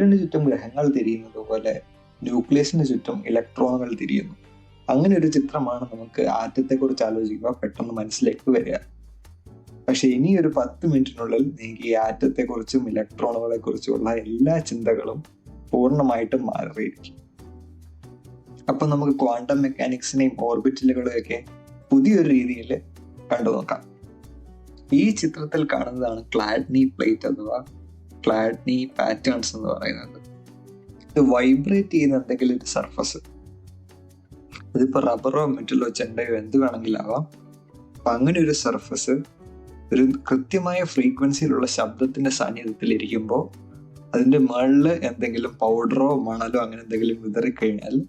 സൂര്യന് ചുറ്റും ഗ്രഹങ്ങൾ തിരിയുന്നത് പോലെ ന്യൂക്ലിയസിന് ചുറ്റും ഇലക്ട്രോണുകൾ തിരിയുന്നു. അങ്ങനെ ഒരു ചിത്രമാണ് നമുക്ക് ആറ്റത്തെ കുറിച്ച് ആലോചിക്കുമ്പോൾ പെട്ടെന്ന് മനസ്സിലേക്ക് വരിക. പക്ഷെ ഇനി ഒരു പത്ത് മിനിറ്റിനുള്ളിൽ നിങ്ങൾക്ക് ഈ ആറ്റത്തെ കുറിച്ചും ഇലക്ട്രോണുകളെ കുറിച്ചുമുള്ള എല്ലാ ചിന്തകളും പൂർണമായിട്ടും മാറിയിരിക്കും. അപ്പൊ നമുക്ക് ക്വാണ്ടം മെക്കാനിക്സിനെയും ഓർബിറ്റലുകളെയും ഒക്കെ പുതിയൊരു രീതിയിൽ കണ്ടു നോക്കാം ഈ ചിത്രത്തിൽ കാണുന്നതാണ് ക്ലാഡ്നി പ്ലേറ്റ് അഥവാ ക്ലാഡ്നി പാറ്റേൺസ് എന്ന് പറയുന്നത്. ഇത് വൈബ്രേറ്റ് ചെയ്യുന്ന എന്തെങ്കിലും ഒരു സർഫസ്. ഇതിപ്പോൾ റബ്ബറോ മെറ്റലോ ചെണ്ടയോ എന്ത് വേണമെങ്കിലാവാം. അപ്പം അങ്ങനെ ഒരു സർഫസ് ഒരു കൃത്യമായ ഫ്രീക്വൻസിയിലുള്ള ശബ്ദത്തിന്റെ സാന്നിധ്യത്തിൽ ഇരിക്കുമ്പോൾ അതിന്റെ മുകളിൽ എന്തെങ്കിലും പൗഡറോ മണലോ അങ്ങനെ എന്തെങ്കിലും വിതറിക്കഴിഞ്ഞാൽ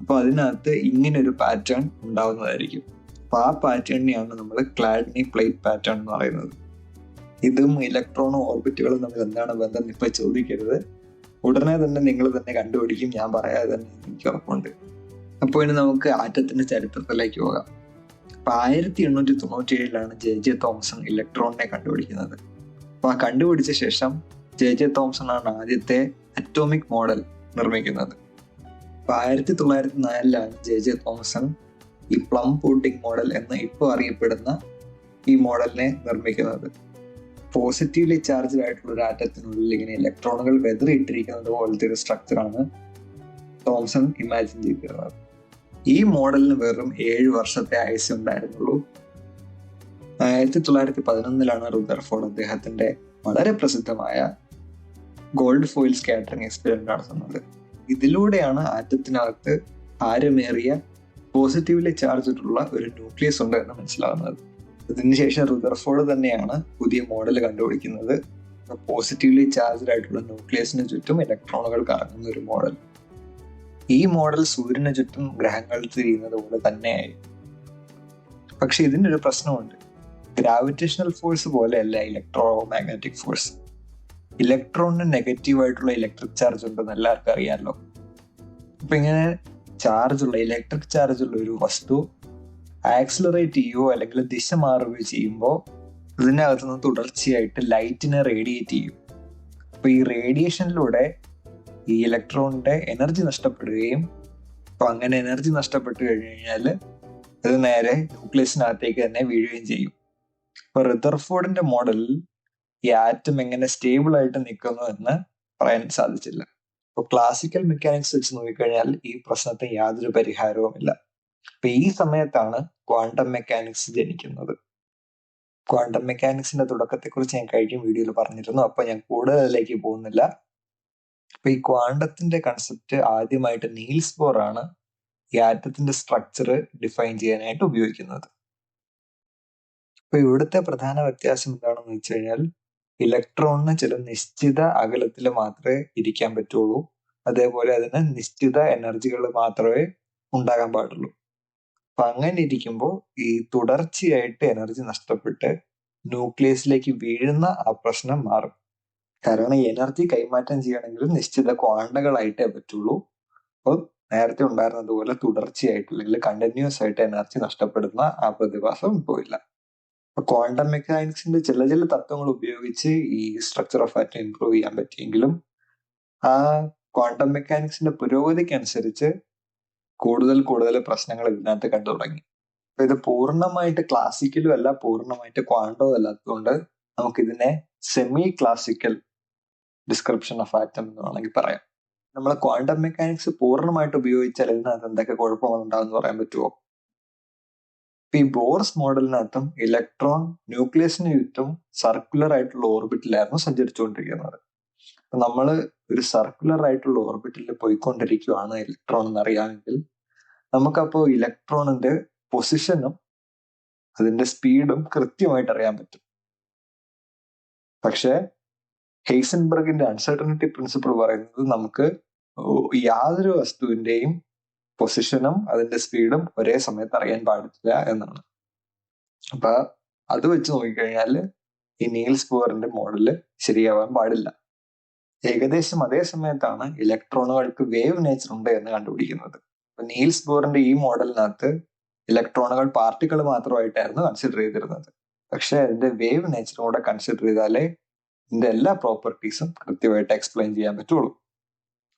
അപ്പോൾ അതിനകത്ത് ഇങ്ങനെ ഒരു പാറ്റേൺ ഉണ്ടാവുന്നതായിരിക്കും. അപ്പോൾ ആ പാറ്റേണിനെയാണ് നമ്മൾ ക്ലാഡ്നി പ്ലേറ്റ് പാറ്റേൺ എന്ന് പറയുന്നത്. ഇതും ഇലക്ട്രോണും ഓർബിറ്റുകളും തമ്മിൽ എന്താണ് ബന്ധം ഇപ്പൊ ചോദിക്കരുത്. ഉടനെ തന്നെ നിങ്ങൾ തന്നെ കണ്ടുപിടിക്കും. ഞാൻ പറയാതെ തന്നെ എനിക്ക് ഉറപ്പുണ്ട്. അപ്പോൾ ഇനി നമുക്ക് ആറ്റത്തിന്റെ ചരിത്രത്തിലേക്ക് പോകാം. അപ്പൊ ആയിരത്തി എണ്ണൂറ്റി തൊണ്ണൂറ്റി ഏഴിലാണ് ജെ ജെ തോമസൺ ഇലക്ട്രോണിനെ കണ്ടുപിടിക്കുന്നത്. അപ്പൊ ആ കണ്ടുപിടിച്ച ശേഷം ജെ ജെ തോംസൺ ആണ് ആദ്യത്തെ അറ്റോമിക് മോഡൽ നിർമ്മിക്കുന്നത്. അപ്പൊ ആയിരത്തി തൊള്ളായിരത്തി നാലിലാണ് ജെ ജെ തോമസൺ ഈ പ്ലം പൂട്ടിംഗ് മോഡൽ എന്ന് ഇപ്പോൾ അറിയപ്പെടുന്ന ഈ മോഡലിനെ നിർമ്മിക്കുന്നത്. പോസിറ്റീവ്ലി ചാർജ് ആയിട്ടുള്ള ഒരു ആറ്റത്തിനുള്ളിൽ ഇങ്ങനെ ഇലക്ട്രോണുകൾ വെതറിയിട്ടിരിക്കുന്നത് പോലത്തെ ഒരു സ്ട്രക്ചറാണ് തോംസൺ ഇമാജിൻ ചെയ്തിരുന്നത്. ഈ മോഡലിന് വെറും ഏഴ് വർഷത്തെ ആയുസ് ഉണ്ടായിരുന്നുള്ളൂ. ആയിരത്തി തൊള്ളായിരത്തി പതിനൊന്നിലാണ് റുദർഫോർഡ് അദ്ദേഹത്തിന്റെ വളരെ പ്രസിദ്ധമായ ഗോൾഡ് ഫോയിൽ സ്കാറ്ററിംഗ് എക്സ്പെരിമെന്റ് നടത്തുന്നത്. ഇതിലൂടെയാണ് ആറ്റത്തിനകത്ത് ഭാരമേറിയ പോസിറ്റീവ്ലി ചാർജിട്ടുള്ള ഒരു ന്യൂക്ലിയസ് ഉണ്ട് എന്ന് മനസ്സിലാവുന്നത് ഇതിനുശേഷം റുദർഫോർഡ് തന്നെയാണ് പുതിയ മോഡൽ കണ്ടുപിടിക്കുന്നത്. പോസിറ്റീവ്ലി ചാർജ്ഡ് ആയിട്ടുള്ള ന്യൂക്ലിയസിന് ചുറ്റും ഇലക്ട്രോണുകൾ കറങ്ങുന്ന ഒരു മോഡൽ. ഈ മോഡൽ സൂര്യന് ചുറ്റും ഗ്രഹങ്ങൾ തിരിയുന്നത് പോലെ തന്നെയായി പക്ഷെ ഇതിന്റെ ഒരു പ്രശ്നമുണ്ട്. ഗ്രാവിറ്റേഷണൽ ഫോഴ്സ് പോലെയല്ല ഇലക്ട്രോ മാഗ്നറ്റിക് ഫോഴ്സ് ഇലക്ട്രോണിന് നെഗറ്റീവ് ആയിട്ടുള്ള ഇലക്ട്രിക് ചാർജ് ഉണ്ടെന്ന് എല്ലാവർക്കും അറിയാമല്ലോ അപ്പൊ ഇങ്ങനെ ചാർജ് ഉള്ള ഇലക്ട്രിക് ചാർജ് ഉള്ള ഒരു വസ്തു ആക്സിലറേറ്റ് ചെയ്യുകയോ അല്ലെങ്കിൽ ദിശ മാറുകയോ ചെയ്യുമ്പോൾ ഇതിനകത്ത് നിന്ന് തുടർച്ചയായിട്ട് ലൈറ്റിനെ റേഡിയേറ്റ് ചെയ്യും. അപ്പൊ ഈ റേഡിയേഷനിലൂടെ ഈ ഇലക്ട്രോണിന്റെ എനർജി നഷ്ടപ്പെടുകയും അപ്പൊ അങ്ങനെ എനർജി നഷ്ടപ്പെട്ടു കഴിഞ്ഞു കഴിഞ്ഞാൽ ഇത് നേരെ ന്യൂക്ലിയസിനകത്തേക്ക് തന്നെ വീഴുകയും ചെയ്യും. അപ്പൊ റിദർഫോർഡിന്റെ മോഡലിൽ ഈ ആറ്റം എങ്ങനെ സ്റ്റേബിൾ ആയിട്ട് നിൽക്കുന്നു എന്ന് പറയാൻ സാധിച്ചില്ല. അപ്പൊ ക്ലാസിക്കൽ മെക്കാനിക്സ് വെച്ച് നോക്കിക്കഴിഞ്ഞാൽ ഈ പ്രശ്നത്തിന് യാതൊരു പരിഹാരവുമില്ല. അപ്പൊ ഈ സമയത്താണ് ക്വാണ്ടം മെക്കാനിക്സ് ജനിക്കുന്നത്. ക്വാണ്ടം മെക്കാനിക്സിന്റെ തുടക്കത്തെ കുറിച്ച് ഞാൻ കഴിഞ്ഞ വീഡിയോയിൽ പറഞ്ഞിരുന്നു. അപ്പൊ ഞാൻ കൂടുതൽ അതിലേക്ക് പോകുന്നില്ല. അപ്പൊ ഈ ക്വാണ്ടത്തിന്റെ കൺസെപ്റ്റ് ആദ്യമായിട്ട് നീൽസ് ബോർ ആണ് ഈ ആറ്റത്തിന്റെ സ്ട്രക്ചർ ഡിഫൈൻ ചെയ്യാനായിട്ട് ഉപയോഗിക്കുന്നത്. അപ്പൊ ഇവിടുത്തെ പ്രധാന വ്യത്യാസം എന്താണെന്ന് വെച്ച് കഴിഞ്ഞാൽ ഇലക്ട്രോണിന് ചില നിശ്ചിത അകലത്തിൽ മാത്രമേ ഇരിക്കാൻ പറ്റുള്ളൂ. അതേപോലെ അതിന് നിശ്ചിത എനർജികൾ മാത്രമേ ഉണ്ടാകാൻ പാടുള്ളൂ. അപ്പൊ അങ്ങനെ ഇരിക്കുമ്പോൾ ഈ തുടർച്ചയായിട്ട് എനർജി നഷ്ടപ്പെട്ട് ന്യൂക്ലിയസിലേക്ക് വീഴുന്ന ആ പ്രശ്നം മാറും. കാരണം എനർജി കൈമാറ്റം ചെയ്യണമെങ്കിൽ നിശ്ചിത ക്വാണ്ടകളായിട്ടേ പറ്റുള്ളൂ. അപ്പോൾ നേരത്തെ ഉണ്ടായിരുന്നതുപോലെ തുടർച്ചയായിട്ട് അല്ലെങ്കിൽ കണ്ടിന്യൂസ് ആയിട്ട് എനർജി നഷ്ടപ്പെടുന്ന ആ പ്രതിഭാസം ഇപ്പോൾ ഇല്ല അപ്പൊ ക്വാണ്ടം മെക്കാനിക്സിന്റെ ചില ചില തത്വങ്ങൾ ഉപയോഗിച്ച് ഈ സ്ട്രക്ചർ ഓഫ് ആറ്റം ഇംപ്രൂവ് ചെയ്യാൻ പറ്റിയെങ്കിലും ആ ക്വാണ്ടം മെക്കാനിക്സിന്റെ പുരോഗതിക്കനുസരിച്ച് കൂടുതൽ കൂടുതൽ പ്രശ്നങ്ങൾ ഇതിനകത്ത് കണ്ടു തുടങ്ങി. അപ്പൊ ഇത് പൂർണമായിട്ട് ക്ലാസിക്കലും അല്ല പൂർണമായിട്ട് ക്വാണ്ടോ അല്ലാത്തതുകൊണ്ട് നമുക്കിതിനെ semi classical description of atom എന്ന് വേണമെങ്കിൽ പറയാം. നമ്മൾ ക്വാണ്ടം മെക്കാനിക്സ് പൂർണമായിട്ട് ഉപയോഗിച്ചാൽ ഇതിനകത്ത് എന്തൊക്കെ കുഴപ്പങ്ങളുണ്ടാവും പറയാൻ പറ്റുമോ ഈ ബോർസ് മോഡലിനകത്തും ഇലക്ട്രോൺ ന്യൂക്ലിയസിന് ചുറ്റും സർക്കുലർ ആയിട്ടുള്ള ഓർബിറ്റിലായിരുന്നു സഞ്ചരിച്ചുകൊണ്ടിരിക്കുന്നത്. നമ്മൾ ഒരു സർക്കുലർ ആയിട്ടുള്ള ഓർബിറ്റിൽ പോയിക്കൊണ്ടിരിക്കുകയാണ് ഇലക്ട്രോൺ എന്നറിയാമെങ്കിൽ നമുക്കപ്പോ ഇലക്ട്രോണിന്റെ പൊസിഷനും അതിന്റെ സ്പീഡും കൃത്യമായിട്ട് അറിയാൻ പറ്റും. പക്ഷേ ഹെയ്സൻബർഗിന്റെ അൺസർട്ടനിറ്റി പ്രിൻസിപ്പിൾ പറയുന്നത് നമുക്ക് യാതൊരു വസ്തുവിന്റെയും പൊസിഷനും അതിന്റെ സ്പീഡും ഒരേ സമയത്ത് അറിയാൻ പാടില്ല എന്നാണ്. അപ്പൊ അത് വെച്ച് നോക്കിക്കഴിഞ്ഞാൽ ഈ നീൽസ് ബോറിന്റെ മോഡൽ ശരിയാവാൻ പാടില്ല. ഏകദേശം അതേ സമയത്താണ് ഇലക്ട്രോണുകൾക്ക് വേവ് നേച്ചർ ഉണ്ട് എന്ന് കണ്ടുപിടിക്കുന്നത്. നീൽസ് ബോറിന്റെ ഈ മോഡലിനകത്ത് ഇലക്ട്രോണുകൾ പാർട്ടിക്കിൾ മാത്രമായിട്ടായിരുന്നു കൺസിഡർ ചെയ്തിരുന്നത്. പക്ഷെ അതിന്റെ വേവ് നേച്ചറും കൂടെ കൺസിഡർ ചെയ്താലേ ഇതിന്റെ എല്ലാ പ്രോപ്പർട്ടീസും കൃത്യമായിട്ട് എക്സ്പ്ലെയിൻ ചെയ്യാൻ പറ്റുള്ളൂ.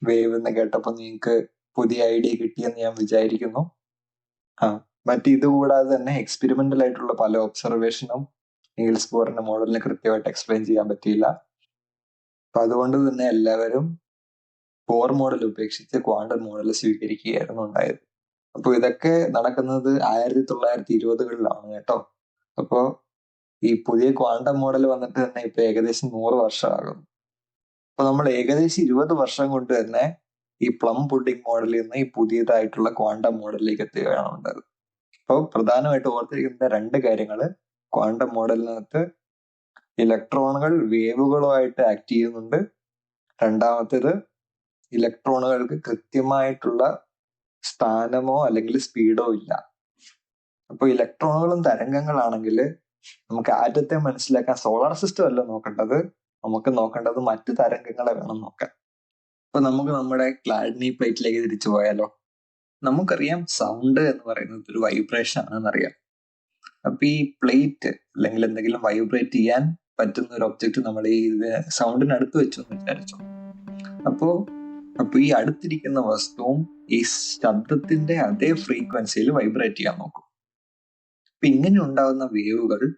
വേവ് എന്ന് കേട്ടപ്പോൾ നിങ്ങൾക്ക് പുതിയ ഐഡിയ കിട്ടിയെന്ന് ഞാൻ വിചാരിക്കുന്നു. ആ മറ്റ് ഇതുകൂടാതെ തന്നെ എക്സ്പെരിമെന്റൽ ആയിട്ടുള്ള പല ഒബ്സർവേഷനും നീൽസ് ബോറിന്റെ മോഡലിന് കൃത്യമായിട്ട് എക്സ്പ്ലെയിൻ ചെയ്യാൻ പറ്റിയില്ല. അപ്പൊ അതുകൊണ്ട് തന്നെ എല്ലാവരും കോർ മോഡൽ ഉപേക്ഷിച്ച് ക്വാണ്ടം മോഡൽ സ്വീകരിക്കുകയായിരുന്നു ഉണ്ടായത്. അപ്പോൾ ഇതൊക്കെ നടക്കുന്നത് ആയിരത്തി തൊള്ളായിരത്തി ഇരുപതുകളിലാണ് കേട്ടോ. അപ്പോ ഈ പുതിയ ക്വാണ്ടം മോഡൽ വന്നിട്ട് തന്നെ ഇപ്പൊ ഏകദേശം നൂറ് വർഷമാകും അപ്പൊ നമ്മൾ ഏകദേശം ഇരുപത് വർഷം കൊണ്ട് തന്നെ ഈ പ്ലം പുഡിംഗ് മോഡലിൽ നിന്ന് ഈ പുതിയതായിട്ടുള്ള ക്വാണ്ടം മോഡലിലേക്ക് എത്തുകയാണ് ഉണ്ടായത് അപ്പോൾ പ്രധാനമായിട്ട് ഓർത്തിരിക്കുന്ന രണ്ട് കാര്യങ്ങൾ ക്വാണ്ടം മോഡലിനകത്ത് ഇലക്ട്രോണുകൾ വേവുകളുമായിട്ട് ആക്ട് ചെയ്യുന്നുണ്ട്. രണ്ടാമത്തേത് ഇലക്ട്രോണുകൾക്ക് കൃത്യമായിട്ടുള്ള സ്ഥാനമോ അല്ലെങ്കിൽ സ്പീഡോ ഇല്ല. അപ്പൊ ഇലക്ട്രോണുകളും തരംഗങ്ങളാണെങ്കിൽ നമുക്ക് ആറ്റത്തെ മനസ്സിലാക്കാൻ സോളാർ സിസ്റ്റം അല്ല നോക്കേണ്ടത്. നമുക്ക് നോക്കേണ്ടത് മറ്റ് തരംഗങ്ങളെ വേണം നോക്കാൻ. അപ്പൊ നമുക്ക് നമ്മുടെ ക്ലാഡ്നി പ്ലേറ്റിലേക്ക് തിരിച്ചു പോയാലോ? നമുക്കറിയാം സൗണ്ട് എന്ന് പറയുന്നത് ഒരു വൈബ്രേഷൻ ആണെന്നറിയാം. അപ്പൊ ഈ പ്ലേറ്റ് അല്ലെങ്കിൽ എന്തെങ്കിലും വൈബ്രേറ്റ് ചെയ്യാൻ പറ്റുന്ന ഒരു ഒബ്ജക്റ്റ് നമ്മൾ ഈ സൗണ്ടിന് അടുത്ത് വെച്ചു എന്ന് വിചാരിച്ചു. അപ്പോ അപ്പൊ ഈ അടുത്തിരിക്കുന്ന വസ്തുവും ഈ ശബ്ദത്തിന്റെ അതേ ഫ്രീക്വൻസിയിൽ വൈബ്രേറ്റ് ചെയ്യാൻ നോക്കും. അപ്പൊ ഇങ്ങനെ ഉണ്ടാകുന്ന വേവുകൾ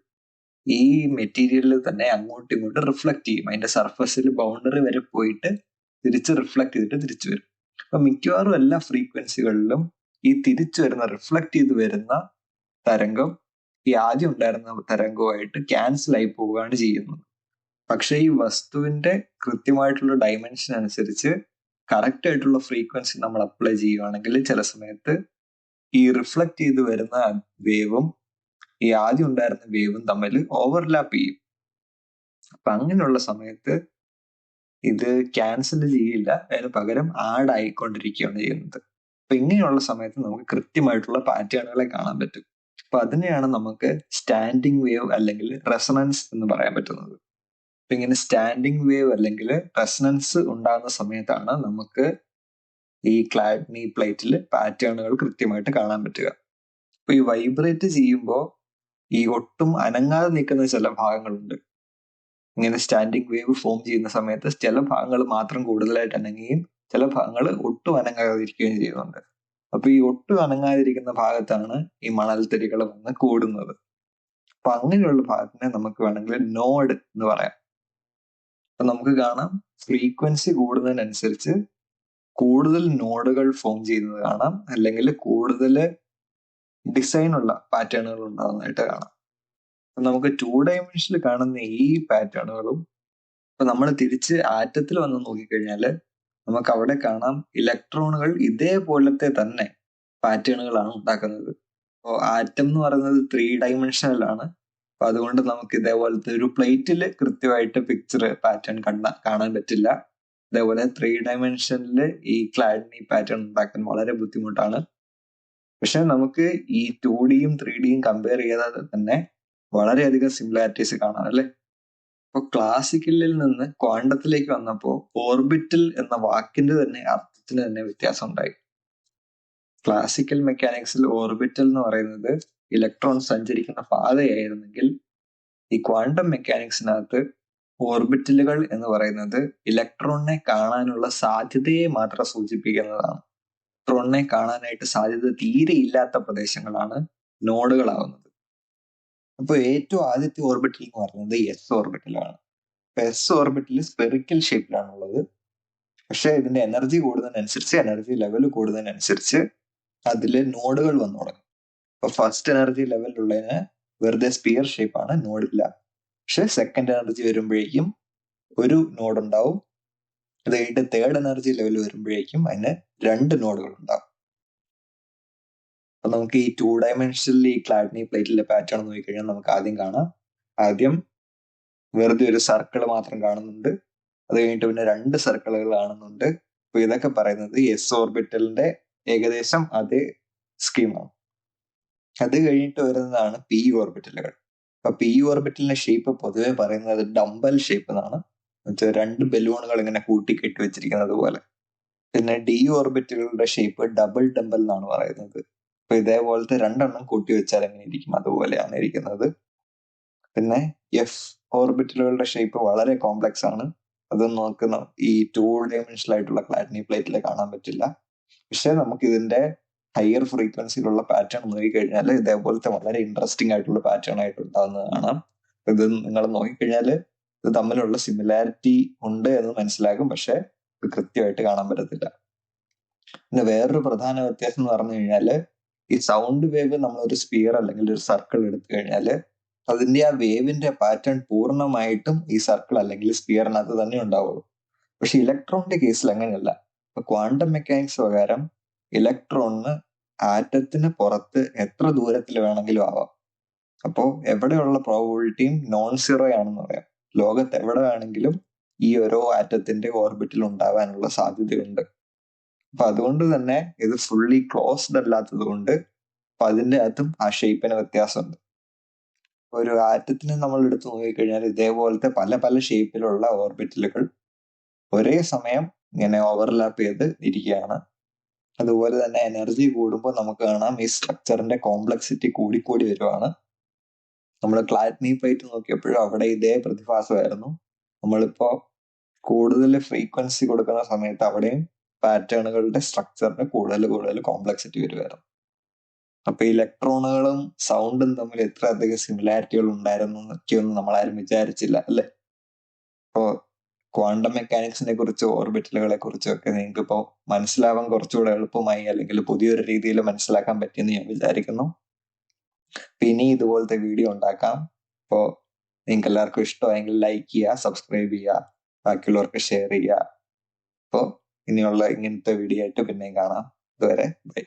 ഈ മെറ്റീരിയലിൽ തന്നെ അങ്ങോട്ടും ഇങ്ങോട്ടും റിഫ്ലക്ട് ചെയ്യും. അതിന്റെ സർഫസിൽ ബൗണ്ടറി വരെ പോയിട്ട് തിരിച്ച് റിഫ്ലക്ട് ചെയ്തിട്ട് തിരിച്ചു വരും. അപ്പൊ മിക്കവാറും എല്ലാ ഫ്രീക്വൻസികളിലും ഈ തിരിച്ചു വരുന്ന റിഫ്ലക്ട് ചെയ്ത് വരുന്ന തരംഗം ഈ ആദ്യം ഉണ്ടായിരുന്ന തരംഗവുമായിട്ട് ക്യാൻസൽ ആയി പോവുകയാണ് ചെയ്യുന്നത്. പക്ഷേ ഈ വസ്തുവിന്റെ കൃത്യമായിട്ടുള്ള ഡയമെൻഷൻ അനുസരിച്ച് കറക്റ്റ് ആയിട്ടുള്ള ഫ്രീക്വൻസി നമ്മൾ അപ്ലൈ ചെയ്യുകയാണെങ്കിൽ ചില സമയത്ത് ഈ റിഫ്ലക്ട് ചെയ്ത് വരുന്ന വേവും ഈ ആദ്യം ഉണ്ടായിരുന്ന വേവും തമ്മിൽ ഓവർലാപ്പ് ചെയ്യും. അപ്പൊ അങ്ങനെയുള്ള സമയത്ത് ഇത് ക്യാൻസൽ ചെയ്യില്ല. അതിന് പകരം ആഡ് ആയിക്കൊണ്ടിരിക്കുകയാണ് ചെയ്യുന്നത്. അപ്പൊ ഇങ്ങനെയുള്ള സമയത്ത് നമുക്ക് കൃത്യമായിട്ടുള്ള പാറ്റേണുകളെ കാണാൻ പറ്റും. അപ്പൊ അതിനെയാണ് നമുക്ക് സ്റ്റാൻഡിങ് വേവ് അല്ലെങ്കിൽ റെസണൻസ് എന്ന് പറയാൻ പറ്റുന്നത്. അപ്പൊ ഇങ്ങനെ സ്റ്റാൻഡിങ് വേവ് അല്ലെങ്കിൽ റെസണൻസ് ഉണ്ടാകുന്ന സമയത്താണ് നമുക്ക് ഈ ക്ലാഡ്നി പ്ലേറ്റിൽ പാറ്റേണുകൾ കൃത്യമായിട്ട് കാണാൻ പറ്റുക. അപ്പൊ ഈ വൈബ്രേറ്റ് ചെയ്യുമ്പോൾ ഈ ഒട്ടും അനങ്ങാതെ നിൽക്കുന്ന ചില ഭാഗങ്ങളുണ്ട്. ഇങ്ങനെ സ്റ്റാൻഡിങ് വേവ് ഫോം ചെയ്യുന്ന സമയത്ത് ചില ഭാഗങ്ങൾ മാത്രം കൂടുതലായിട്ട് അനങ്ങുകയും ചില ഭാഗങ്ങൾ ഒട്ടും അനങ്ങാതിരിക്കുകയും ചെയ്യുന്നുണ്ട്. അപ്പൊ ഈ ഒട്ടും അനങ്ങാതിരിക്കുന്ന ഭാഗത്താണ് ഈ മണൽത്തരികൾ വന്ന് കൂടുന്നത്. അപ്പൊ അങ്ങനെയുള്ള ഭാഗത്തിനെ നമുക്ക് വേണമെങ്കിൽ നോഡ് എന്ന് പറയാം. അപ്പൊ നമുക്ക് കാണാം ഫ്രീക്വൻസി കൂടുന്നതിനനുസരിച്ച് കൂടുതൽ നോഡുകൾ ഫോം ചെയ്യുന്നത് കാണാം. അല്ലെങ്കിൽ കൂടുതൽ ഡിസൈൻ ഉള്ള പാറ്റേണുകൾ ഉണ്ടാകുന്നതായിട്ട് കാണാം. നമുക്ക് ടു ഡയമെൻഷനിൽ കാണുന്ന ഈ പാറ്റേണുകളും ഇപ്പൊ നമ്മൾ തിരിച്ച് ആറ്റത്തിൽ വന്ന് നോക്കിക്കഴിഞ്ഞാൽ നമുക്ക് അവിടെ കാണാം ഇലക്ട്രോണുകൾ ഇതേപോലത്തെ തന്നെ പാറ്റേണുകളാണ് ഉണ്ടാക്കുന്നത്. അപ്പോൾ ആറ്റം എന്ന് പറയുന്നത് ത്രീ ഡയമെൻഷനിലാണ് അപ്പൊ അതുകൊണ്ട് നമുക്ക് ഇതേപോലത്തെ ഒരു പ്ലേറ്റിൽ കൃത്യമായിട്ട് പിക്ചർ പാറ്റേൺ കണ്ട കാണാൻ പറ്റില്ല. അതേപോലെ ത്രീ ഡയമെൻഷനിൽ ഈ ക്ലാഡിനി പാറ്റേൺ ഉണ്ടാക്കാൻ വളരെ ബുദ്ധിമുട്ടാണ്. പക്ഷെ നമുക്ക് ഈ ടു ഡിയും ത്രീ ഡിയും കമ്പയർ ചെയ്താൽ തന്നെ വളരെയധികം സിമിലാരിറ്റീസ് കാണാം അല്ലെ? അപ്പൊ ക്ലാസിക്കലിൽ നിന്ന് ക്വാണ്ടത്തിലേക്ക് വന്നപ്പോ ഓർബിറ്റൽ എന്ന വാക്കിന്റെ തന്നെ അർത്ഥത്തിന് തന്നെ വ്യത്യാസം ഉണ്ടായി ക്ലാസിക്കൽ മെക്കാനിക്സിൽ ഓർബിറ്റൽ എന്ന് പറയുന്നത് ഇലക്ട്രോൺ സഞ്ചരിക്കുന്ന പാതയായിരുന്നെങ്കിൽ ഈ ക്വാണ്ടം മെക്കാനിക്സിനകത്ത് ഓർബിറ്റലുകൾ എന്ന് പറയുന്നത് ഇലക്ട്രോണിനെ കാണാനുള്ള സാധ്യതയെ മാത്രം സൂചിപ്പിക്കുന്നതാണ്. ഇലക്ട്രോണിനെ കാണാനായിട്ട് സാധ്യത തീരെ ഇല്ലാത്ത പ്രദേശങ്ങളാണ് നോഡുകളാവുന്നത്. അപ്പൊ ഏറ്റവും ആദ്യത്തെ ഓർബിറ്റൽ എന്ന് പറയുന്നത് എസ് ഓർബിറ്റലാണ് അപ്പൊ എസ് ഓർബിറ്റൽ സ്പെറിക്കൽ ഷേപ്പിലാണുള്ളത് പക്ഷെ ഇതിന്റെ എനർജി കൂടുന്നതിനനുസരിച്ച് എനർജി ലെവൽ കൂടുന്നതിനനുസരിച്ച് അതിൽ നോഡുകൾ വന്നു തുടങ്ങും. അപ്പൊ ഫസ്റ്റ് എനർജി ലെവലിലുള്ളതിന് വെറുതെ സ്പിയർ ഷേപ്പാണ് നോഡില്ല പക്ഷെ സെക്കൻഡ് എനർജി വരുമ്പോഴേക്കും ഒരു നോഡ് ഉണ്ടാവും. അത് കഴിഞ്ഞിട്ട് തേർഡ് എനർജി ലെവൽ വരുമ്പോഴേക്കും അതിന് രണ്ട് നോഡുകൾ ഉണ്ടാവും. അപ്പൊ നമുക്ക് ഈ ടു ഡയമെൻഷനിൽ ഈ ക്ലാഡ്നി പ്ലേറ്റിലെ പാറ്റേൺ നോക്കിക്കഴിഞ്ഞാൽ നമുക്ക് ആദ്യം കാണാം. ആദ്യം വെറുതെ ഒരു സർക്കിൾ മാത്രം കാണുന്നുണ്ട്. അത് കഴിഞ്ഞിട്ട് പിന്നെ രണ്ട് സർക്കിളുകൾ കാണുന്നുണ്ട്. അപ്പൊ ഇതൊക്കെ പറയുന്നത് എസ് ഓർബിറ്റലിന്റെ ഏകദേശം അതേ സ്കീമാണ് അത് കഴിഞ്ഞിട്ട് വരുന്നതാണ് പി ഓർബിറ്റലുകൾ അപ്പൊ പി ഓർബിറ്റലിന്റെ ഷേപ്പ് പൊതുവെ പറയുന്നത് ഡംബൽ ഷേപ്പ് എന്നാണ്. എന്നുവെച്ചാൽ രണ്ട് ബലൂണുകൾ ഇങ്ങനെ കൂട്ടിക്കെട്ടി വെച്ചിരിക്കുന്നത് പോലെ. പിന്നെ ഡി ഓർബിറ്റലുകളുടെ ഷേപ്പ് ഡബിൾ ഡംബൽ എന്നാണ് പറയുന്നത്. അപ്പൊ ഇതേപോലത്തെ രണ്ടെണ്ണം കൂട്ടി വെച്ചാൽ എങ്ങനെ ഇരിക്കും? അതുപോലെയാണ് ഇരിക്കുന്നത്. പിന്നെ എഫ് ഓർബിറ്റലുകളുടെ ഷേപ്പ് വളരെ കോംപ്ലക്സ് ആണ്. അത് നമുക്ക് ഈ ടൂ ഡയമെൻഷനൽ ആയിട്ടുള്ള ക്ലാറ്റിനി പ്ലേറ്റിൽ കാണാൻ പറ്റില്ല. പക്ഷെ നമുക്ക് ഇതിന്റെ ഹയർ ഫ്രീക്വൻസിയിലുള്ള പാറ്റേൺ നോക്കിക്കഴിഞ്ഞാൽ ഇതേപോലത്തെ വളരെ ഇൻട്രസ്റ്റിംഗ് ആയിട്ടുള്ള പാറ്റേൺ ആയിട്ട് ഉണ്ടാകുന്നത് കാണാം. ഇത് നിങ്ങൾ നോക്കിക്കഴിഞ്ഞാൽ ഇത് തമ്മിലുള്ള സിമിലാരിറ്റി ഉണ്ട് എന്ന് മനസ്സിലാകും. പക്ഷെ ഇത് കൃത്യമായിട്ട് കാണാൻ പറ്റത്തില്ല. പിന്നെ വേറൊരു പ്രധാന വ്യത്യാസം എന്ന് പറഞ്ഞു കഴിഞ്ഞാൽ ഈ സൗണ്ട് വേവ് നമ്മളൊരു സ്പിയർ അല്ലെങ്കിൽ ഒരു സർക്കിൾ എടുത്തു കഴിഞ്ഞാൽ അതിന്റെ ആ വേവിന്റെ പാറ്റേൺ പൂർണമായിട്ടും ഈ സർക്കിൾ അല്ലെങ്കിൽ സ്പിയറിനകത്ത് തന്നെ ഉണ്ടാവുള്ളൂ. പക്ഷെ ഇലക്ട്രോണിന്റെ കേസിൽ അങ്ങനെയല്ല. ഇപ്പൊ ക്വാണ്ടം മെക്കാനിക്സ് പ്രകാരം ഇലക്ട്രോണിന് ആറ്റത്തിന് പുറത്ത് എത്ര ദൂരത്തിൽ വേണമെങ്കിലും ആവാം. അപ്പോൾ എവിടെയുള്ള പ്രോബിലിറ്റിയും നോൺ സീറോ ആണെന്ന് പറയാം. ലോകത്ത് എവിടെ വേണമെങ്കിലും ഈ ഓരോ ആറ്റത്തിന്റെ ഓർബിറ്റിൽ ഉണ്ടാവാനുള്ള സാധ്യതയുണ്ട്. അപ്പൊ അതുകൊണ്ട് തന്നെ ഇത് ഫുള്ളി ക്ലോസ്ഡ് അല്ലാത്തത് കൊണ്ട് അപ്പൊ അതിന്റെ അകത്തും ആ ഷേപ്പിന് വ്യത്യാസമുണ്ട്. ഒരു ആറ്റത്തിന് നമ്മൾ എടുത്ത് നോക്കിക്കഴിഞ്ഞാൽ ഇതേപോലത്തെ പല പല ഷേപ്പിലുള്ള ഓർബിറ്റലുകൾ ഒരേ സമയം ഇങ്ങനെ ഓവർലാപ്പ് ചെയ്ത് ഇരിക്കുകയാണ്. അതുപോലെ തന്നെ എനർജി കൂടുമ്പോൾ നമുക്ക് കാണാം ഈ സ്ട്രക്ചറിന്റെ കോംപ്ലക്സിറ്റി കൂടിക്കൂടി വരുവാണ്. നമ്മൾ ക്ലാറ്റ്നി പ്ലേറ്റ് നോക്കിയപ്പോഴും അവിടെ ഇതേ പ്രതിഭാസമായിരുന്നു. നമ്മളിപ്പോ കൂടുതൽ ഫ്രീക്വൻസി കൊടുക്കുന്ന സമയത്ത് അവിടെയും പാറ്റേണുകളുടെ സ്ട്രക്ചറിന് കൂടുതൽ കൂടുതൽ കോംപ്ലക്സിറ്റി വരുമായിരുന്നു അപ്പൊ ഇലക്ട്രോണുകളും സൗണ്ടും തമ്മിൽ എത്ര അധികം സിമിലാരിറ്റികൾ ഉണ്ടായിരുന്നു എന്നൊക്കെയൊന്നും നമ്മൾ ആരും വിചാരിച്ചില്ല അല്ലെ? അപ്പോ ക്വാണ്ടം മെക്കാനിക്സിനെ കുറിച്ചോ ഓർബിറ്റലുകളെ കുറിച്ചോ ഒക്കെ നിങ്ങൾക്ക് ഇപ്പോൾ മനസ്സിലാവാൻ കുറച്ചുകൂടെ എളുപ്പമായി അല്ലെങ്കിൽ പുതിയൊരു രീതിയിൽ മനസ്സിലാക്കാൻ പറ്റിയെന്ന് ഞാൻ വിചാരിക്കുന്നു. പിന്നെ ഇതുപോലത്തെ വീഡിയോ ഉണ്ടാക്കാം. അപ്പോൾ നിങ്ങൾക്ക് എല്ലാവർക്കും ഇഷ്ടമായെങ്കിൽ ലൈക്ക് ചെയ്യുക സബ്സ്ക്രൈബ് ചെയ്യുക ബാക്കിയുള്ളവർക്ക് ഷെയർ ചെയ്യുക. അപ്പോൾ ഇനിയുള്ള ഇങ്ങനത്തെ വീഡിയോ ആയിട്ട് പിന്നെയും കാണാം. ഇതുവരെ ബൈ